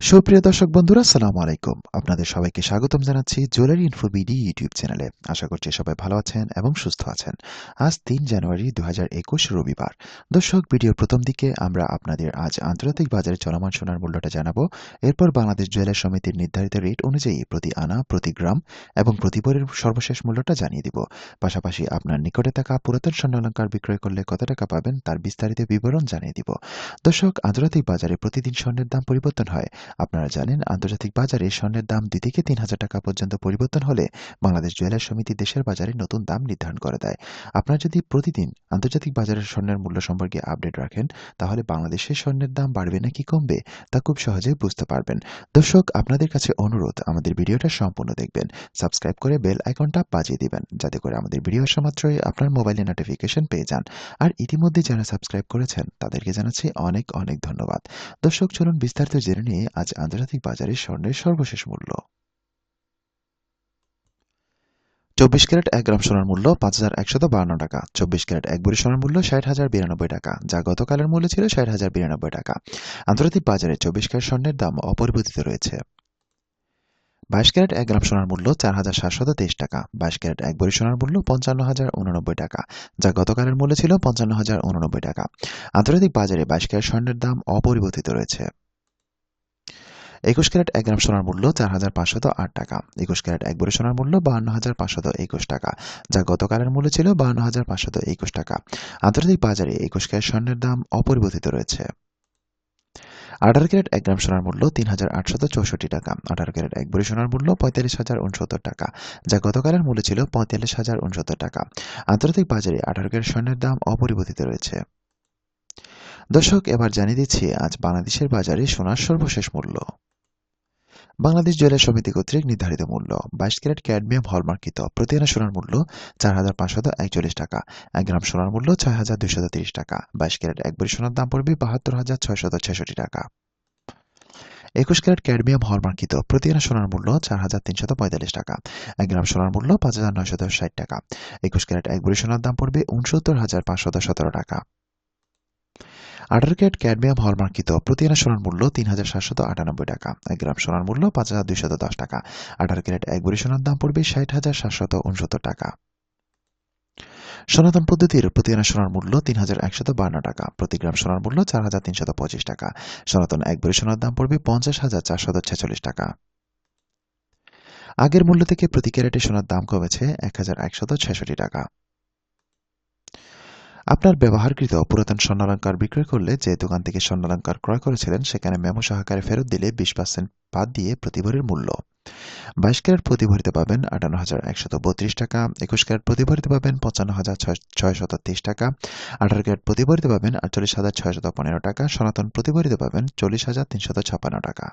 সুপ্রিয় দর্শক বন্ধুরা সালাম আলাইকুম। আপনাদের সবাইকে স্বাগতম জানাচ্ছি জুয়েলারি ইনফো বিডি ইউটিউব চ্যানেলে। আশা করছি সবাই ভালো আছেন এবং সুস্থ আছেন। আজ তিন জানুয়ারি দু হাজার একুশ রবিবার। দর্শক, ভিডিওর প্রথম দিকে আমরা আপনাদের আজ আন্তর্জাতিক বাজারে চলমান সোনার মূল্যটা জানাব। এরপর বাংলাদেশ জুয়েলার সমিতির নির্ধারিত রেট অনুযায়ী প্রতি আনা, প্রতি গ্রাম এবং প্রতি বইয়ের সর্বশেষ মূল্যটা জানিয়ে দিব। পাশাপাশি আপনার নিকটে থাকা পুরাতন স্বর্ণালঙ্কার বিক্রয় করলে কত টাকা পাবেন তার বিস্তারিত বিবরণ জানিয়ে দিব। দর্শক, আন্তর্জাতিক বাজারে প্রতিদিন স্বর্ণের দাম পরিবর্তন হয়। আপনারা জানেন, আন্তর্জাতিক বাজারে স্বর্ণের দাম দুই থেকে তিন হাজার টাকা পর্যন্ত পরিবর্তন হলে বাংলাদেশ জুয়েলার সমিতি দেশের বাজারে নতুন দাম নির্ধারণ করে দেয়। আপনারা যদি প্রতিদিন আন্তর্জাতিক বাজারের স্বর্ণের মূল্য সম্পর্কে আপডেট রাখেন, তাহলে বাংলাদেশের স্বর্ণের দাম বাড়বে নাকি কমবে, তা খুব সহজেই বুঝতে পারবেন। দর্শক, আপনাদের কাছে অনুরোধ, আমাদের ভিডিওটা সম্পূর্ণ দেখবেন। সাবস্ক্রাইব করে বেল আইকনটা বাজিয়ে দিবেন, যাতে করে আমাদের ভিডিও আসা মাত্রই আপনার মোবাইলে নোটিফিকেশন পেয়ে যান। আর ইতিমধ্যে যারা সাবস্ক্রাইব করেছেন, তাদেরকে জানাচ্ছি অনেক অনেক ধন্যবাদ। দর্শক, চলুন বিস্তারিত জেনে নিয়ে আজ আন্তর্জাতিক বাজারে স্বর্ণের সর্বশেষ মূল্য। চব্বিশ ক্যারেট এক গ্রাম সোনার মূল্য পাঁচ হাজার একশত বান্ন টাকা। চব্বিশ ক্যারেট এক বুড়ি সোনার মূল্য ষাট হাজার বিরানব্বই টাকা, যা গতকালের মূল্য ছিল ষাট হাজার বিরানব্বই টাকা। আন্তর্জাতিক বাজারে চব্বিশ ক্যারেট স্বর্ণের দাম অপরিবর্তিত রয়েছে। বাইশ ক্যারেট এক গ্রাম সোনার মূল্য চার হাজার সাতশত তেইশ টাকা। বাইশ ক্যারেট এক বড়ি সোনার মূল্য পঞ্চান্ন হাজার উননব্বই টাকা, যা গতকালের মূল্য ছিল পঞ্চান্ন হাজার উননব্বই টাকা। আন্তর্জাতিক বাজারে বাইশ ক্যারেট স্বর্ণের দাম অপরিবর্তিত রয়েছে। একুশ ক্যারেট এক গ্রাম সোনার মূল্য চার হাজার পাঁচশত আট টাকা। একুশ ক্যারেট এক বড়ি সোনার মূল্য বাহান্ন হাজার পাঁচশত একুশ টাকা, যা গতকালের মূল্য ছিল বাহান্ন হাজার পাঁচশত একুশ টাকা। আন্তর্জাতিক বাজারে একুশ ক্যারেট স্বর্ণের দাম অপরিবর্তিত রয়েছে। আঠারো ক্যারেট এক গ্রাম সোনার মূল্য তিন হাজার আটশত চৌষট্টি টাকা, আঠারো ক্যারেট এক বড়ি সোনার মূল্য পঁয়তাল্লিশ হাজার উনসত্তর টাকা, যা গতকালের মূল্য ছিল পঁয়তাল্লিশ হাজার উনসত্তর টাকা। আন্তর্জাতিক বাজারে আঠারো ক্যারেট স্বর্ণের দাম অপরিবর্তিত রয়েছে। দর্শক, এবার জানিয়ে দিচ্ছি, আজ বাংলাদেশের বাজারে সোনার সর্বশেষ মূল্য। বাংলাদেশ জুয়েলার সমিতি কর্তৃক নির্ধারিত মূল্য বাইশ ক্যারেট ক্যাডমিয়াম হলমার্কিত প্রতি আনা সোনার মূল্য চার হাজার পাঁচশত একচল্লিশ টাকা। এক গ্রাম সোনার মূল্য ছয় হাজার দুইশত তিরিশ টাকা। বাইশ ক্যারেট এক বড়ি সোনার দাম পড়বে বাহাত্তর হাজার ছয়শত ছেষট্টি টাকা। একুশ ক্যারেট ক্যাডমিয়াম হলমার্কিত প্রতি আনা সোনার মূল্য চার হাজার তিনশত পঁয়তাল্লিশ টাকা। এক গ্রাম সোনার মূল্য পাঁচ হাজার নয়শত ষাট টাকা। একুশ ক্যারেট এক বড়ি সোনার দাম পড়বে উনসত্তর হাজার পাঁচশত সতেরো টাকা। আঠারো ক্যাডমিয়াম হলমার্কিত প্রতি আনা সোনার মূল্য তিন হাজার সাতশত আটানব্বই টাকা। এক গ্রাম সোনার মূল্য পাঁচ হাজার দুইশত দশ টাকা। আঠারো ক্যারেট এক বড়ি সোনার দাম পড়বে ষাট হাজার সাতশত উনসত্তর টাকা। সনাতন পদ্ধতির প্রতি আনা সোনার মূল্য তিন হাজার একশত বান্ন টাকা। প্রতি গ্রাম সোনার মূল্য চার হাজার তিনশত পঁচিশ টাকা। সনাতন এক বড়ি সোনার দাম পড়বে পঞ্চাশ হাজার চারশত ছেচল্লিশ টাকা। আগের মূল্য থেকে প্রতি ক্যারেটে সোনার দাম কমেছে এক হাজার একশত ছেষট্টি টাকা। আপনার ব্যবহারকৃত পুরাতন স্বর্ণালঙ্কার বিক্রয় করলে যে দোকান থেকে স্বর্ণালঙ্কার ক্রয় করেছিলেন, সেখানে মেমো সহকারে ফেরত দিলে বিশ পার্সেন্ট বাদ দিয়ে প্রতিভরের মূল্য। বাইশ ক্যারেট প্রতিভরিতে পাবেন আটান্ন হাজার একশত বত্রিশ টাকা, একুশ ক্যারেট প্রতিভরিতে পাবেন পঞ্চান্ন হাজার ছয় ছয়শত তেইশ টাকা, আঠারো ক্যারেট প্রতিভরিতে পাবেন আটচল্লিশ হাজার ছয়শত পনেরো টাকা, সনাতন প্রতিভরিতে পাবেন চল্লিশ হাজার তিনশত ছাপ্পান্ন টাকা।